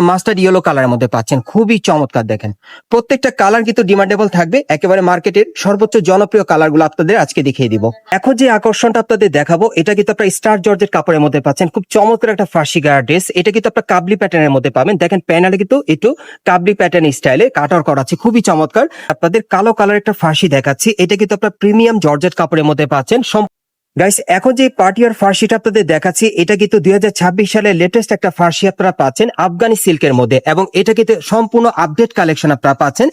Mustard yellow কালারের মধ্যে পাচ্ছেন। খুবই চমৎকার দেখেন। প্রত্যেকটা কালার কিন্তু ডিমান্ডেবল থাকবে। একেবারে মার্কেটের সর্বোচ্চ জনপ্রিয় কালারগুলো আপনাদের আজকে দেখিয়ে দিব। এখন যে আকর্ষণটা আপনাদের দেখাবো, এটা কিন্তু আপনার স্টার জর্জের কাপড়ের মধ্যে পাচ্ছেন। খুব চমৎকার একটা ফার্সি গায়ের ড্রেস এটা কিন্তু আপনার কাবলি প্যাটার্নের মধ্যে পাবেন। দেখেন প্যানেলে কিন্তু একটু কাবলি প্যাটার্ন স্টাইলে কাটার করা আছে। খুবই চমৎকার। আপনাদের কালো কালার একটা ফার্সি দেখাচ্ছি। এটা কিন্তু আপনার প্রিমিয়াম জর্জেট কাপড়ের মধ্যে পাচ্ছেন। গাইস এখন যে পার্টি আর ফার্সিটা আপনাদের দেখাচ্ছি, এটা কিন্তু দুই হাজার সালের লেটেস্ট একটা ফার্সি আপনারা পাচ্ছেন আফগানি সিল্কের মধ্যে এবং এটা কিন্তু সম্পূর্ণ আপডেট কালেকশন আপনারা পাচ্ছেন।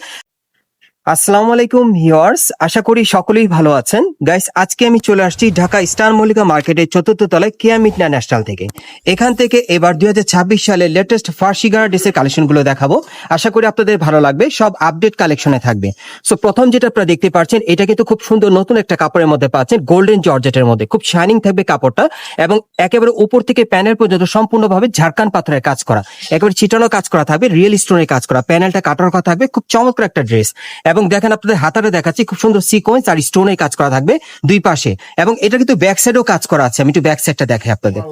আসসালামু আলাইকুম ভিউয়ার্স, আশা করি সকলেই ভালো আছেন। গাইস, আজকে আমি চলে আসছি ঢাকা স্টার মল্লিকা মার্কেটের চতুর্থ তলায় কেয়াম ইন্টারন্যাশনাল থেকে। এখান থেকে এবার দুই হাজার ছাব্বিশ সালের লেটেস্ট ফার্সি ড্রেসের কালেকশনগুলো দেখাবো। আশা করি আপনাদের ভালো লাগবে, সব আপডেট কালেকশনে থাকবে। সো প্রথম যেটা আপনারা দেখতে পাচ্ছেন, এটা কিন্তু খুব সুন্দর নতুন একটা কাপড়ের মধ্যে পাচ্ছেন গোল্ডেন জর্জেটের মধ্যে। খুব শাইনিং থাকবে কাপড়টা এবং একেবারে উপর থেকে প্যানেল পর্যন্ত সম্পূর্ণভাবে ঝাড়খান পাথরের কাজ করা। একেবারে চিটানো কাজ করা থাকবে রিয়েল স্টোনের কাজ করা। প্যানেলটা কাটার কথা থাকবে, খুব চমৎকার একটা ড্রেস এবং দেখেন আপনাদের হাতারে দেখাচ্ছি খুব সুন্দর সিকোয়েন্স আর স্টোনের কাজ করা থাকবে দুই পাশে। এবং এটা কিন্তু ব্যাক সাইডেও কাজ করা আছে আমি একটু ব্যাক সাইডটা দেখাই আপনাদের।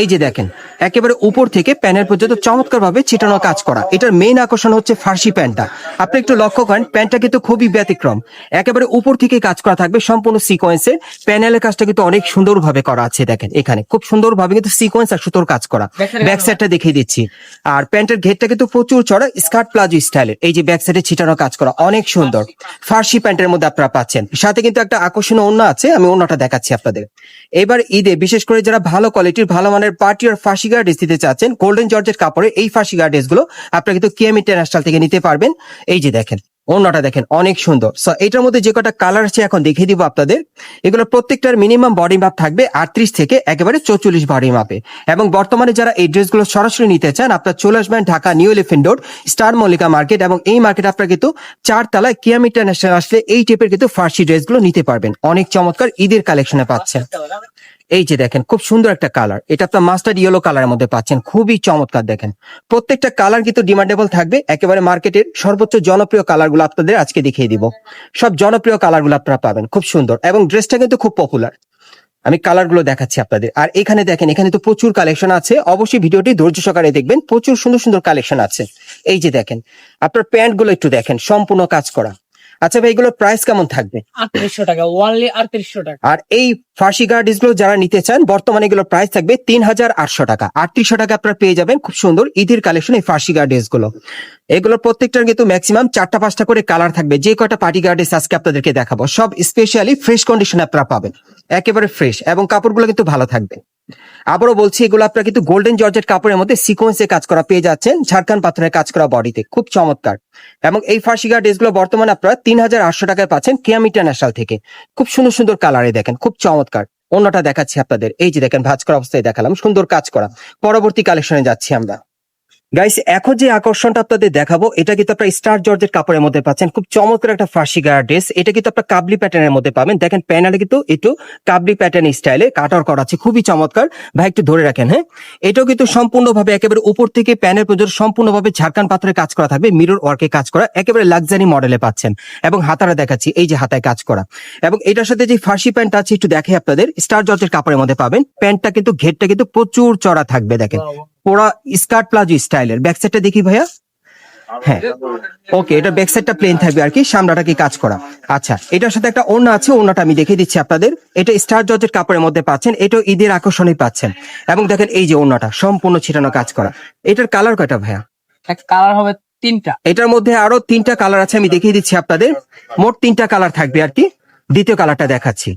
এই যে দেখেন একেবারে উপর থেকে প্যানের পর্যন্ত চমৎকার ভাবে ছিটানো কাজ করা। এটার মেইন আকর্ষণ হচ্ছে ফার্সি প্যান্টটা আপনি একটু লক্ষ্য করেন প্যান্টটা কিন্তু খুবই ব্যতিক্রম। একেবারে উপর থেকে কাজ করা থাকবে সম্পূর্ণ সিকোয়েন্সের প্যানেলের কাজটা কিন্তু অনেক সুন্দরভাবে করা আছে দেখেন এখানে। খুব সুন্দরভাবে কিন্তু সিকোয়েন্স আর সুতোর কাজ করা। ব্যাক সাইডটা দেখিয়ে দিচ্ছি। আর প্যান্টের ঘেরটা কিন্তু প্রচুর চড়া স্কার্ট প্লাজো স্টাইলের এই যে ব্যাক সাইডে ছিটানো কাজ করা অনেক সুন্দর। ফার্সি প্যান্টের মধ্যে আপনারা পাচ্ছেন। সাথে কিন্তু একটা আকর্ষণীয় অন্য আছে, আমি অন্যটা দেখাচ্ছি আপনাদের। এবার ঈদে বিশেষ করে যারা ভালো কোয়ালিটির, ভালো মানের পার্টি আর ফার্সি গার্ড দিতে চাচ্ছেন গোল্ডেন জর্জের কাপড়ে এই ফার্সি গার্ডগুলো আপনারা কিন্তু কেএম ইন্টারন্যাশনাল থেকে নিতে পারবেন। এই যে দেখেন ওড়নাটা দেখেন, অনেক সুন্দর। সো এটার মধ্যে যে কটা কালার আছে এখন দেখিয়ে দিব আপনাদের। এগুলো প্রত্যেকটার মিনিমাম বডি মাপ থাকবে আটত্রিশ থেকে একেবারে চৌচল্লিশ বডি মাপে এবং বর্তমানে যারা এই ড্রেসগুলো সরাসরি নিতে চান, আপনার চলে আসবেন Dhaka new elephant road star Mallika market এবং এই মার্কেট আপনার কিন্তু চার তলায় কিয়াম ইন্টারন্যাশনাল আসলে এই টাইপের কিন্তু ফার্সি ড্রেসগুলো নিতে পারবেন। অনেক চমৎকার ঈদের কালেকশনে পাচ্ছেন। এই যে দেখেন, খুব সুন্দর একটা কালার এটা আপনার মাস্টার্ড ইয়েলো কালারের মধ্যে পাচ্ছেন। খুবই চমৎকার দেখেন। প্রত্যেকটা কালার কিন্তু ডিমান্ডেবল থাকবে। একেবারে মার্কেটের সর্বোচ্চ জনপ্রিয় কালারগুলো আপনাদের আজকে দেখিয়ে দিব। সব জনপ্রিয় কালারগুলো আপনারা পাবেন। খুব সুন্দর। এবং ড্রেসটা কিন্তু খুব পপুলার আমি কালারগুলো দেখাচ্ছি আপনাদের। আর এখানে দেখেন, এখানে তো প্রচুর কালেকশন আছে। অবশ্যই ভিডিওটি ধৈর্য সহকারে দেখবেন। প্রচুর সুন্দর সুন্দর কালেকশন আছে। এই যে দেখেন, আপনার প্যান্টগুলো একটু দেখেন। সম্পূর্ণ কাজ করা। আচ্ছা ভাই এগুলোর প্রাইস কেমন থাকবে? আটত্রিশশো টাকা ওয়ানলি আটত্রিশশো টাকা। আর এই ফার্সি গার্ডিসগুলো যারা নিতে চান বর্তমানে এগুলোর প্রাইস থাকবে তিন হাজার আটশো টাকা। আটত্রিশশো টাকা আপনারা পেয়ে যাবেন খুব সুন্দর ঈদের কালেকশন এই ফার্সি গার্ডেসগুলো। এগুলোর প্রত্যেকটার কিন্তু ম্যাক্সিমাম চারটা পাঁচটা করে কালার থাকবে। যে কয়টা পার্টি গার্ডেস আজকে আপনাদেরকে দেখাবো। সব স্পেশালি ফ্রেশ কন্ডিশনে আপনারা পাবেন। একেবারে ফ্রেশ এবং কাপড়গুলো কিন্তু ভালো থাকবে। আবারও বলছি, এগুলো আপনারা কিন্তু গোল্ডেন জর্জেট কাপড়ের মধ্যে সিকোয়েন্সে কাজ করা পেয়ে যাচ্ছেন ঝাড়খান পাথরের কাজ করা বডিতে খুব চমৎকার। এবং এই ফার্সি গার্ড ড্রেসগুলো বর্তমানে আপনারা তিন হাজার আটশো টাকায় পাচ্ছেন কেয়াম ইন্টারন্যাশনাল থেকে। খুব সুন্দর সুন্দর কালারে দেখেন, খুব চমৎকার। অন্যটা দেখাচ্ছি আপনাদের। এই যে দেখেন, ভাজ করা অবস্থায় দেখালাম, সুন্দর কাজ করা। পরবর্তী কালেকশনে যাচ্ছি আমরা। গাইস এখন যে আকর্ষণটা আপনাদের দেখাবো, এটা কিন্তু আপনার স্টার জর্জের কাপড়ের মধ্যে পাচ্ছেন। খুব চমৎকার একটা ফার্সি গায়ের ড্রেস এটা কিন্তু আপনার কাবলি প্যাটার্নের মধ্যে পাবেন। দেখেন প্যানেলে কিন্তু একটু কাবলি প্যাটার্ন স্টাইলে কাটার করা আছে। খুবই চমৎকার। ভাই, একটু ধরে রাখেন হ্যাঁ? এটাও কিন্তু সম্পূর্ণভাবে একেবারে উপর থেকে প্যানের পর্যন্ত সম্পূর্ণভাবে ঝাড়খান পাথরে কাজ করা থাকবে। মিরর ওয়ার্কে কাজ করা। একেবারে লাক্সারি মডেলে পাচ্ছেন। এবং হাতারা দেখাচ্ছি, এই যে হাতায় কাজ করা। এবং এটার সাথে যে ফার্সি প্যান্ট আছে, একটু দেখে আপনাদের। স্টার জর্জের কাপড়ের মধ্যে পাবেন। প্যান্টটা কিন্তু, ঘেরটা কিন্তু প্রচুর চড়া থাকবে, দেখেন। পুরা স্কার্ট প্লাজো স্টাইলের। ব্যাক সাইডটা দেখি ভাইয়া। হ্যাঁ। ওকে এটা ব্যাক সাইডটা প্লেন থাকবে আর কি। সামনাটা কি কাজ করা। আচ্ছা এটার সাথে একটা ওড়না আছে ওড়নাটা আমি দেখিয়ে দিচ্ছি আপনাদের। এটা স্টার জর্জের কাপড়ের মধ্যে পাচ্ছেন এটাও ঈদের আকর্ষণে পাচ্ছেন। এবং দেখেন এই যে ওড়নাটা সম্পূর্ণ ছিটানো কাজ করা। এটার কালার কয়টা ভাইয়া? কালার হবে তিনটা। এটার মধ্যে আরও তিনটা কালার আছে আমি দেখিয়ে দিচ্ছি আপনাদের। মোট তিনটা কালার থাকবে আর কি। দ্বিতীয় কালারটা দেখাচ্ছি।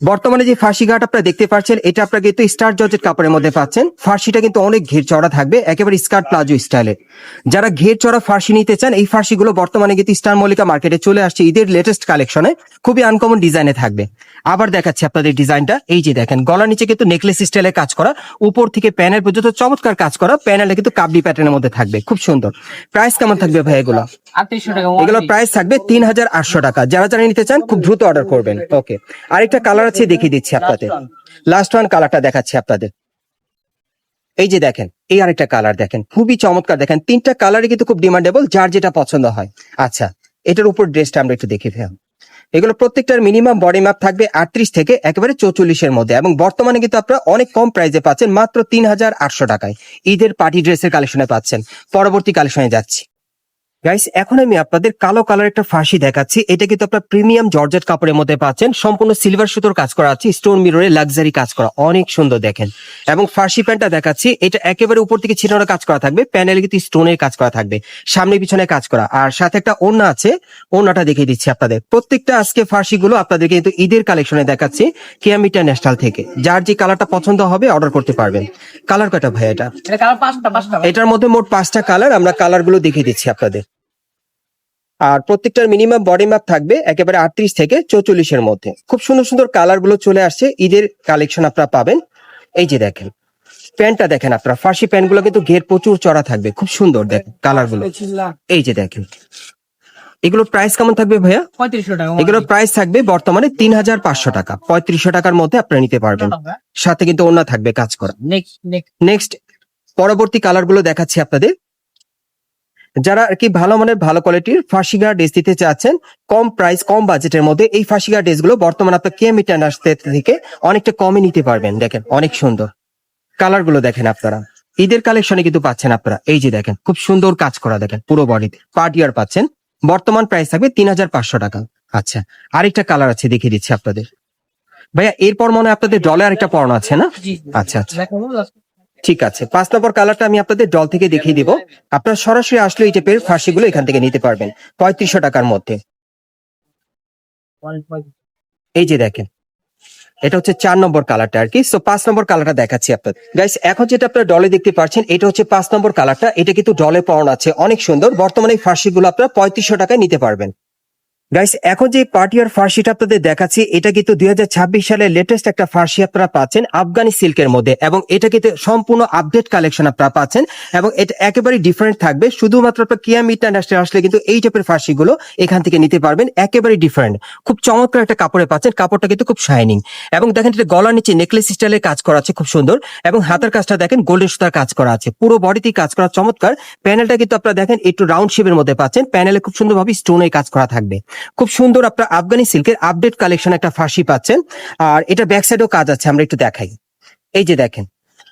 বর্তমানে যে ফার্সি ঘাট আপনারা দেখতে পাচ্ছেন এটা আপনারা কিন্তু স্টার জর্জের কাপড়ের মধ্যে পাচ্ছেন। ফার্সিটা কিন্তু অনেক ঘের চড়া থাকবে একেবারে স্কার্ট প্লাজো স্টাইলে। যারা ঘের চড়া ফার্সি নিতে চান এই ফার্সিগুলো বর্তমানে কিন্তু স্টার মল্লিকা মার্কেটে চলে আসছে ঈদের লেটেস্ট কালেকশনে খুবই আনকমন ডিজাইনে থাকবে। আবার দেখাচ্ছি আপনাদের ডিজাইনটা। এই যে দেখেন গলার নিচে কিন্তু নেকলেস স্টাইলে কাজ করা উপর থেকে প্যানেল পর্যন্ত চমৎকার কাজ করা প্যানেলে কিন্তু কাবলি প্যাটার্নের মধ্যে থাকবে। খুব সুন্দর। প্রাইস কেমন থাকবে ভাই এগুলো? এগুলো প্রাইস থাকবে তিন হাজার আটশো টাকা। যারা যারা নিতে চান খুব দ্রুত অর্ডার করবেন। ওকে আরেকটা কালার আছে দেখিয়ে দিচ্ছি আপনাদের। লাস্ট ওয়ান কালারটা দেখাচ্ছি আপনাদের। এই যে দেখেন এই আরেকটা কালার দেখেন খুবই চমৎকার দেখেন। তিনটা কালারই কিন্তু খুব ডিমান্ডেবল যার যেটা পছন্দ হয়। আচ্ছা এটার উপর ড্রেসটা আমরা একটু দেখে ফেলাম এগুলো প্রত্যেকটার মিনিমাম বডি মাপ থাকবে আটত্রিশ থেকে একেবারে চৌচল্লিশের মধ্যে এবং বর্তমানে কিন্তু আপনারা অনেক কম প্রাইসে পাচ্ছেন মাত্র তিন হাজার আটশো টাকায়। ঈদের পার্টি ড্রেসের কালেকশনে পাচ্ছেন। পরবর্তী কালেকশনে যাচ্ছি। গাইস এখন আমি আপনাদের কালো কালার একটা ফাঁসি দেখাচ্ছি। এটা কিন্তু আপনার প্রিমিয়াম জর্জেট কাপড়ের মধ্যে পাচ্ছেন। সম্পূর্ণ সিলভার সুতোর কাজ করা আছে স্টোন মিররে লাক্সারি কাজ করা। অনেক সুন্দর দেখেন। এবং ফার্সি প্যান্টটা দেখাচ্ছি এটা একেবারে উপর থেকে ছিটানো কাজ করা থাকবে। প্যানেলে কিন্তু স্টোনের কাজ করা থাকবে। সামনে পিছনে কাজ করা। আর সাথে একটা ওড়না আছে ওড়নাটা দেখিয়ে দিচ্ছি আপনাদের। প্রত্যেকটা আজকে ফার্সি গুলো আপনাদেরকে কিন্তু ঈদের কালেকশনে দেখাচ্ছি কিয়ামিটা ন্যাশনাল থেকে। যার যে কালারটা পছন্দ হবে অর্ডার করতে পারবেন। কালার কয়টা ভাই এটা। এটার মধ্যে মোট পাঁচটা কালার আমরা কালারগুলো দেখিয়ে দিচ্ছি আপনাদের। আর প্রত্যেকটার মিনিমাম বডি মাপ থাকবে একেবারে আটত্রিশ থেকে চৌচল্লিশের মধ্যে। খুব সুন্দর সুন্দর কালারগুলো চলে আসছে ঈদের কালেকশন আপনারা পাবেন। এই যে দেখেন প্যান্টটা দেখেন আপনারা ফার্সি প্যান্টগুলো কিন্তু ঘের প্রচুর চড়া থাকবে খুব সুন্দর দেখেন কালারগুলো। এই যে দেখেন এগুলোর প্রাইস কেমন থাকবে ভাইয়া? পঁয়ত্রিশশো টাকা এগুলোর প্রাইস থাকবে বর্তমানে তিন হাজার পাঁচশো টাকা পঁয়ত্রিশশো টাকার মধ্যে আপনারা নিতে পারবেন। সাথে কিন্তু অন্য থাকবে কাজ করা। নেক্সট পরবর্তী কালারগুলো দেখাচ্ছি আপনাদের। যারা আর কি ভালো মানের ভালো কোয়ালিটির ফাঁসিগা ড্রেস দিতে চাচ্ছেন কম প্রাইস কম বাজেটের মধ্যে এই ফাঁসিগা ড্রেসগুলো বর্তমানে আপনার কেমিটা আসতে থেকে অনেকটা কমে নিতে পারবেন দেখেন অনেক সুন্দর। কালারগুলো দেখেন আপনারা। ঈদের কালেকশনে কিন্তু পাচ্ছেন আপনারা। এই যে দেখেন খুব সুন্দর কাজ করা দেখেন পুরো বডিতে পার্টিয়ার পাচ্ছেন। বর্তমান প্রাইস থাকবে তিন হাজার পাঁচশো টাকা। আচ্ছা আরেকটা কালার আছে দেখিয়ে দিচ্ছি আপনাদের। ভাইয়া এরপর মনে হয় আপনাদের ডলে আরেকটা পড়ানো আছে না? আচ্ছা আচ্ছা? ঠিক আছে, পাঁচ নম্বর কালারটা আমি আপনাদের ডল থেকে দেখিয়ে দিব। আপনারা সরাসরি আসলে এই টাইপের ফার্সিগুলো এখান থেকে নিতে পারবেন, পঁয়ত্রিশশো টাকার মধ্যে। এই যে দেখেন, এটা হচ্ছে চার নম্বর কালারটা আর কি। সো পাঁচ নম্বর কালারটা দেখাচ্ছি আপনাদের। গাইস এখন যেটা আপনারা ডলে দেখতে পাচ্ছেন, এটা হচ্ছে পাঁচ নম্বর কালারটা এটা কিন্তু ডলে পাওয়ানো আছে, অনেক সুন্দর। বর্তমানে এই ফার্সিগুলো আপনারা পঁয়ত্রিশশো টাকায় নিতে পারবেন। গাইস এখন যে পার্টিয়ার ফার্সিটা আপনাদের দেখাচ্ছি, এটা কিন্তু দুই হাজার সালের লেটেস্ট একটা ফার্সি আপনারা পাচ্ছেন আফগানি সিল্কের মধ্যে এবং এটা কিন্তু সম্পূর্ণ আপডেট কালেকশন আপনারা পাচ্ছেন এবং এটা একেবারে ডিফারেন্ট থাকবে। শুধুমাত্র আপনার কিয়া ইন্ডাস্ট্রি আসলে কিন্তু এই টাইপের ফার্সিগুলো এখান থেকে নিতে পারবেন একেবারে ডিফারেন্ট খুব চমৎকার একটা কাপড়ে পাচ্ছেন, কাপড়টা কিন্তু খুব শাইনিং এবং দেখেন এটা গলার নিচে নেকলেস স্টাইলের কাজ করা আছে, খুব সুন্দর। এবং হাতের কাজটা দেখেন গোল্ডেন সুতার কাজ করা আছে। পুরো বডিতেই কাজ করা চমৎকার। প্যানেলটা কিন্তু আপনারা দেখেন, একটু রাউন্ড শেপের মধ্যে পাচ্ছেন। প্যানেলে খুব সুন্দরভাবে স্টোনের কাজ করা থাকবে। খুব সুন্দর আপনার আফগানি সিল্কের আপডেট কালেকশন একটা ফাঁসি পাচ্ছেন। আর এটা ব্যাক সাইডেও কাজ আছে আমরা একটু দেখাই। এই যে দেখেন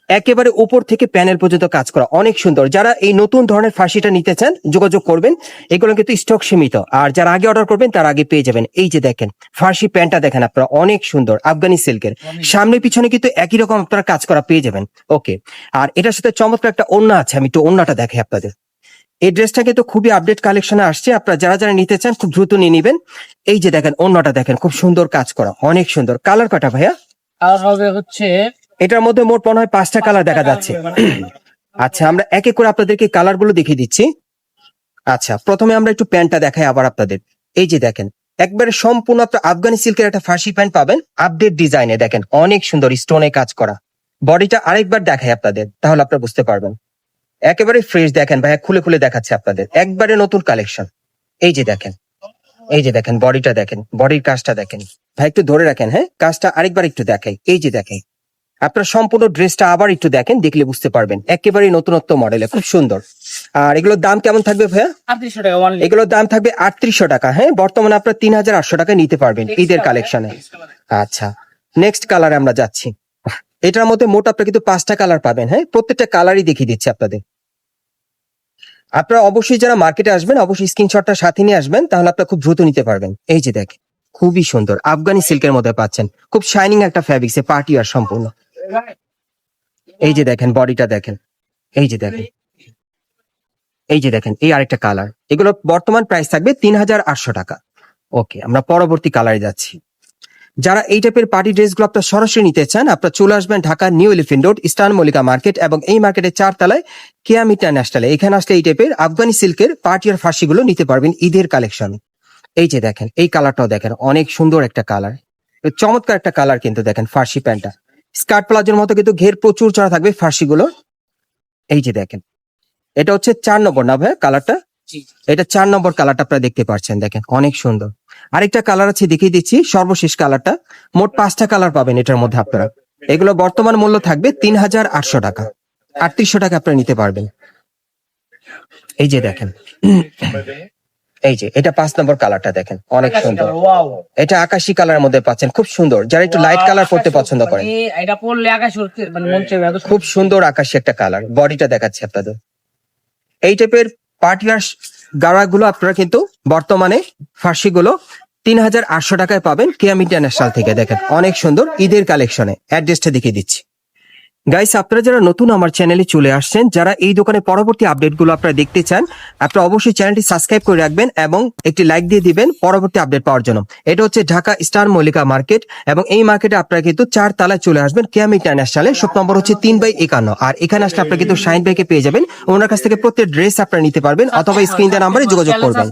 একেবারে উপর থেকে প্যানেল পর্যন্ত কাজ করা অনেক সুন্দর। যারা এই নতুন ধরনের ফাঁসিটা নিতে চান যোগাযোগ করবেন। এগুলো কিন্তু স্টক সীমিত। আর যারা আগে অর্ডার করবেন তার আগে পেয়ে যাবেন। এই যে দেখেন ফার্সি প্যান্টটা দেখেন আপনারা অনেক সুন্দর আফগানি সিল্কের। সামনে পিছনে কিন্তু একই রকম আপনারা কাজ করা পেয়ে যাবেন। ওকে আর এটার সাথে চমৎকার একটা ওন্না আছে আমি একটু ওন্নাটা দেখাই আপনাদের। এই ড্রেসটা কিন্তু খুবই আপডেট কালেকশনে আসছে। আপনারা যারা যারা নিতে চান খুব দ্রুত নিয়ে নিবেন। এই যে দেখেন অন্যটা দেখেন খুব সুন্দর কাজ করা অনেক সুন্দর। কালার কটা ভাইয়া? কালার হবে হচ্ছে এটার মধ্যে মোট মনে হয় পাঁচটা কালার দেখা যাচ্ছে। আচ্ছা আমরা এক এক করে আপনাদেরকে কালারগুলো দেখিয়ে দিচ্ছি। আচ্ছা প্রথমে আমরা একটু প্যান্টটা দেখাই আবার আপনাদের। এই যে দেখেন একবারে সম্পূর্ণ আপনার আফগানি সিল্কের একটা ফার্সি প্যান্ট পাবেন আপডেট ডিজাইনে দেখেন অনেক সুন্দর স্টোনে কাজ করা। বডিটা আরেকবার দেখাই আপনাদের তাহলে আপনারা বুঝতে পারবেন। একেবারে ফ্রেশ দেখেন ভাইয়া খুলে খুলে দেখাচ্ছে আপনাদের। একবারে নতুন কালেকশন এই যে দেখেন এই যে দেখেন বডিটা দেখেন বডির কাজটা দেখেন। ভাই একটু ধরে রাখেন হ্যাঁ? কাজটা আরেকবার একটু দেখাই। এই যে দেখেন আপনার সম্পূর্ণ ড্রেসটা আবার একটু দেখেন দেখলে বুঝতে পারবেন। একেবারে নতুনত্ব মডেলে খুব সুন্দর। আর এগুলোর দাম কেমন থাকবে ভাইয়া? আটত্রিশশো টাকা এগুলোর দাম থাকবে আটত্রিশশো টাকা হ্যাঁ? বর্তমানে আপনার তিন হাজার আটশো টাকা নিতে পারবেন ঈদের কালেকশনে আচ্ছা নেক্সট কালারে আমরা যাচ্ছি। এটার মধ্যে মোট আপনারা কিন্তু পাঁচটা কালার পাবেন হ্যাঁ? প্রত্যেকটা কালারই দেখিয়ে দিচ্ছি আপনাদের। আপনারা অবশ্যই যারা মার্কেটে আসবেন, অবশ্যই স্ক্রিনশটটা সাথে নিয়ে আসবেন, তাহলে আপনারা খুব দ্রুত নিতে পারবেন। এই যে দেখেন খুবই সুন্দর, আফগানি সিল্কের মধ্যে পাচ্ছেন। খুব শাইনিং একটা ফ্যাব্রিক্সে পার্টি আর সম্পূর্ণ। এই যে দেখেন বডিটা দেখেন। এই যে দেখেন। এই যে দেখেন, এই আরেকটা কালার এগুলো বর্তমান প্রাইস থাকবে তিন হাজার আটশো টাকা। ওকে আমরা পরবর্তী কালারে যাচ্ছি। যারা এই টাইপের পার্টি ড্রেসগুলো আপনার সরাসরি নিতে চান আপনার চলে আসবেন Dhaka new elephant road eastern Mallika market এবং এই মার্কেটের চারতলায় কেয়াম ইন্টারন্যাশনালে এখানে আসলে এই টাইপের আফগানি সিল্কের পার্টি আর ফার্সিগুলো নিতে পারবেন ঈদের কালেকশন এই যে দেখেন এই কালারটাও দেখেন অনেক সুন্দর একটা কালার চমৎকার একটা কালার কিন্তু দেখেন ফার্সি প্যান্টটা স্কার্ট প্লাজোর মতো কিন্তু ঘের প্রচুর চড়া থাকবে ফার্সিগুলো এই যে দেখেন এটা হচ্ছে চার নম্বর না ভাই কালারটা এটা চার নম্বর কালারটা আপনারা দেখতে পাচ্ছেন দেখেন অনেক সুন্দর। আরেকটা কালার আছে দেখিয়ে দিচ্ছি সর্বশেষ কালারটা মোট পাঁচটা কালার পাবেন এটার মধ্যে আপনারা। এগুলো বর্তমান মূল্য থাকবে তিন হাজার আটশো টাকা। আটত্রিশশো টাকা আপনারা নিতে পারবেন। এই যে দেখেন। এই যে এটা পাঁচ নম্বর কালারটা দেখেন। অনেক সুন্দর। এটা আকাশি কালারের মধ্যে পাচ্ছেন খুব সুন্দর। যারা একটু লাইট কালার পড়তে পছন্দ করেন। এটা পড়লে আকাশ উঠতে মানে মন চাইবে এত খুব সুন্দর আকাশি একটা কালার বডিটা দেখাচ্ছে আপনাদের। এই টাইপের পার্টিয়ার গাড়াগুলো আপনারা কিন্তু বর্তমানে ফার্সিগুলো তিন হাজার আটশো টাকায় পাবেন কেয়াম ইন্টারন্যাশনাল থেকে। দেখেন, অনেক সুন্দর ঈদের কালেকশনে। অ্যাড্রেসটা দেখিয়ে দিচ্ছি। গাইস আপনারা যারা নতুন আমার চ্যানেলে চলে আসছেন যারা এই দোকানে পরবর্তী আপডেটগুলো আপনারা দেখতে চান আপনারা অবশ্যই চ্যানেলটি সাবস্ক্রাইব করে রাখবেন এবং একটি লাইক দিয়ে দিবেন পরবর্তী আপডেট পাওয়ার জন্য। এটা হচ্ছে ঢাকা স্টার মল্লিকা মার্কেট এবং এই মার্কেটে আপনারা কিন্তু চার তালায় চলে আসবেন কেয়াম ইন্টারন্যাশনালে শপ নম্বর হচ্ছে তিন বাই একান্ন। আর এখানে আসলে আপনারা কিন্তু শাইন ভাইকে পেয়ে যাবেন। ওনার কাছ থেকে প্রত্যেক ড্রেস আপনারা নিতে পারবেন অথবা স্ক্রিন নাম্বারে যোগাযোগ করবেন।